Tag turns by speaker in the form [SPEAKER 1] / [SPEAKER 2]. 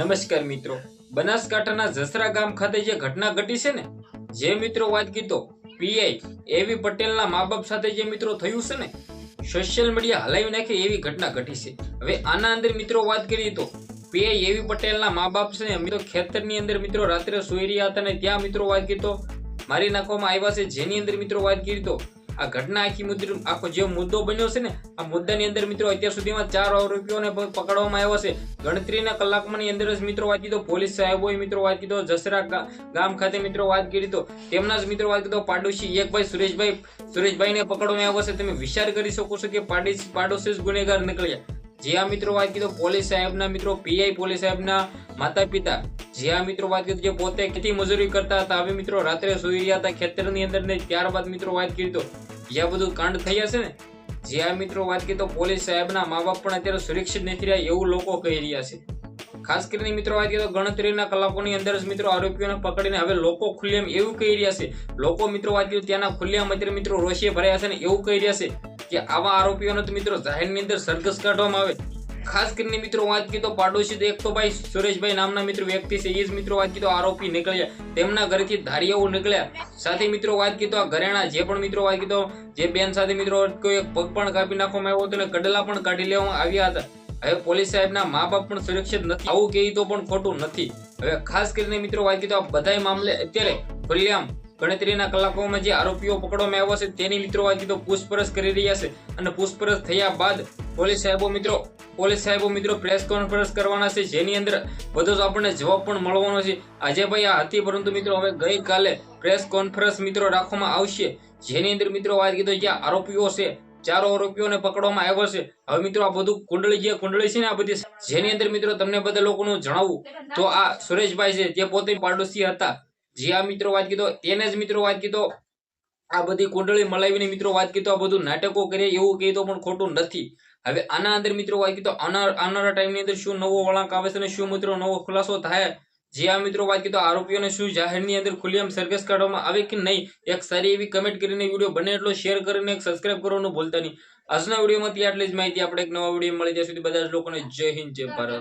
[SPEAKER 1] નમસ્કાર મિત્રો. બનાસકાંઠાના જસરા ગામ ખાતે જે ઘટના ઘટી છે ને, જે મિત્રો વાત કીધો પીઆઈ એવી પટેલના મા બાપ સાથે જે મિત્રો થયું છે ને સોશિયલ મીડિયા હલાવી નાખે એવી ઘટના ઘટી છે. હવે આના અંદર મિત્રો વાત કરીએ તો, પીઆઈ એવી પટેલના મા બાપ છે ને, મિત્રો ખેતરની અંદર મિત્રો રાત્રે સુઈ રહ્યા હતા ને, ત્યાં મિત્રો વાત કીધો મારી નાખવામાં આવ્યા છે. જેની અંદર મિત્રો વાત કરી તો આ ઘટના આખી મુદ્દો આખો જે મુદ્દો બન્યો છે ને, આ મુદ્દાની અંદર મિત્રો અત્યાર સુધીમાં ચાર આરોપીઓને પકડવામાં આવ્યો છે. ગણતરીના કલાકમાંની અંદર જ મિત્રો વાત કીધો, પોલીસ સાહેબોએ મિત્રો વાત કીધો, જસરા ગામ ખાતે મિત્રો વાત કરી તો તેમના જ મિત્રો વાત કીધો, પાડોશી એકભાઈ સુરેશભાઈ સુરેશભાઈને પકડવામાં આવ્યા છે. તમે વિચાર કરી શકો છો કે પાડોશી પાડોશી જ ગુનેગાર નીકળ્યા. જે આ મિત્રો વાત કીધો પોલીસ સાહેબના મિત્રો, પીઆઈ પોલીસ સાહેબના માતા પિતા જે મિત્રો વાત કીધું જે પોતે ખેતી મજૂરી કરતા હતા, હવે મિત્રો રાત્રે સુઈ રહ્યા હતા ખેતરની અંદર ને ત્યારબાદ મિત્રો વાત કરી તો, જે બધું કાંડ થયા છે ને, જે આ મિત્રો વાત કીધું પોલીસ સાહેબના મા બાપ પણ અત્યારે સુરક્ષિત નથી રહ્યા એવું લોકો કહી રહ્યા છે. ખાસ કરીને મિત્રો વાત કરીએ ગણતરીના કલાકોની અંદર જ મિત્રો આરોપીઓને પકડીને હવે લોકો ખુલ્લેમ એવું કહી રહ્યા છે. લોકો મિત્રો વાત કરીએ ત્યાંના ખુલ્લેમ અત્યારે મિત્રો રોષે ભરાયા છે ને એવું કહી રહ્યા છે. કે આવા આરોપીઓને તો મિત્રો જાહેરની અંદર સરઘસ કાઢવામાં આવે ખાસ કરીને મિત્રો વાત કીધો પાડોશી તો એક તો ભાઈ સુરેશભાઈ નામના મિત્રો વ્યક્તિ છે એ જ મિત્રો વાત કીધો આરોપી નીકળ્યા. તેમના ઘરેથી ધારિયાઓ નીકળ્યા. સાથે મિત્રો વાત કીધો આ ઘરેણા જે પણ મિત્રો વાત કીધો, જે બેન સાથે મિત્રો કોઈ એક પગ પણ કાપી નાખવામાં આવ્યો હતો અને કડલા પણ કાઢી લેવામાં આવ્યા હતા. હવે પોલીસ સાહેબના મા બાપ પણ સુરક્ષિત નથી. આવું કહી તો પણ ખોટું નથી. હવે ખાસ કરીને મિત્રો વાત કીધો આ બધા મામલે અત્યારે ખુલ્લેઆમ ગણતરીના કલાકોમાં જે આરોપીઓ પકડવામાં આવ્યા છે, તેની મિત્રો આજે તો પૂછપરછ કરી રહ્યા છે. અને પૂછપરછ થયા બાદ પોલીસ સાહેબો મિત્રો, પોલીસ સાહેબો મિત્રો પ્રેસ કોન્ફરન્સ કરવાના છે, જેની અંદર બધો જ આપણને જવાબ પણ મળવાનો છે. આજે ભાઈ આ હતી, પરંતુ મિત્રો હવે ગઈકાલે પ્રેસ કોન્ફરન્સ મિત્રો રાખવામાં આવશે, જેની અંદર મિત્રો વાત કીધો જે આરોપીઓ છે, ચારો આરોપીઓને પકડવામાં આવ્યો છે. હવે મિત્રો આ બધું કુંડળી જે કુંડળી છે ને આ બધી, જેની અંદર મિત્રો તમને બધા લોકોનું જણાવું, તો આ સુરેશભાઈ છે, જે પોતે પાડોશી હતા. જે મિત્રો વાત કીધો, તેને જ મિત્રો વાત કીધો. આ બધી કુંડળી મલાવીને મિત્રો વાત કીધો, આ બધું નાટકો કરે એવું કહે પણ ખોટું નથી. હવે આના અંદર મિત્રો વાત કીધો, આના આવનારા ટાઈમની અંદર શું નવો વળાંક આવે છે અને શું મિત્રો નવો ખુલાસો થાય, જે આ મિત્રો વાત કીધો, આરોપીઓને શું જાહેરની અંદર ખુલ્લીઆમ સરઘસ કાઢવામાં આવે કે નહીં, એક સારી એવી કમેન્ટ કરીને વીડિયો બને એટલો શેર કરીને એક સબસ્ક્રાઇબ કરવાનું ભૂલતા નહીં. આજના વિડીયોમાંથી આટલી જ માહિતી, આપણે એક નવા વીડિયો મળી ત્યાં સુધી બધા જ લોકોને જય હિન્દ, જય ભારત.